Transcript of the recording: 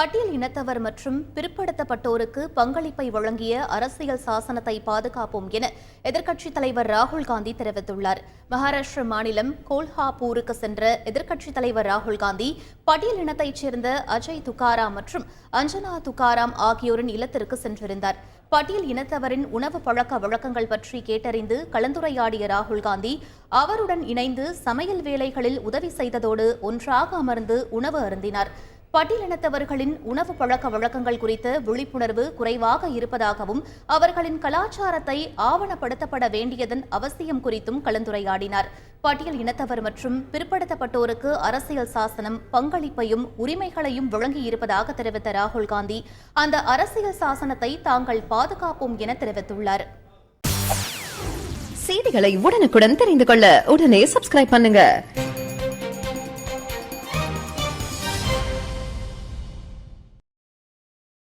பட்டியல் இனத்தவர் மற்றும் பிற்படுத்தப்பட்டோருக்கு பங்களிப்பை வழங்கிய அரசியல் சாசனத்தை பாதுகாப்போம் என எதிர்க்கட்சித் தலைவர் ராகுல் காந்தி தெரிவித்துள்ளார். மகாராஷ்டிர மாநிலம் கோல்ஹாப்பூருக்கு சென்ற எதிர்க்கட்சித் தலைவர் ராகுல் காந்தி பட்டியல் இனத்தைச் சேர்ந்த அஜய் துகாராம் மற்றும் அஞ்சனா துகாராம் ஆகியோரின் இல்லத்திற்கு சென்றிருந்தார். பட்டியல் இனத்தவரின் உணவு பழக்க வழக்கங்கள் பற்றி கேட்டறிந்து கலந்துரையாடிய ராகுல் காந்தி அவருடன் இணைந்து சமையல் வேலைகளில் உதவி செய்ததோடு ஒன்றாக அமர்ந்து உணவு அருந்தினார். பட்டியலினத்தவர்களின் உணவு பழக்க வழக்கங்கள் குறித்த விழிப்புணர்வு குறைவாக இருப்பதாகவும் அவர்களின் கலாச்சாரத்தை ஆவணப்படுத்தப்பட வேண்டியதன் அவசியம் குறித்தும் கலந்துரையாடினார். பட்டியல் இனத்தவர் மற்றும் பிற்படுத்தப்பட்டோருக்கு அரசியல் சாசனம் பங்களிப்பையும் உரிமைகளையும் வழங்கியிருப்பதாக தெரிவித்த ராகுல் காந்தி அந்த அரசியல் சாசனத்தை தாங்கள் பாதுகாப்போம் என தெரிவித்துள்ளார். செய்திகளை உடனுக்குடன் தெரிந்து கொள்ள உடனே சப்ஸ்கிரைப் பண்ணுங்க.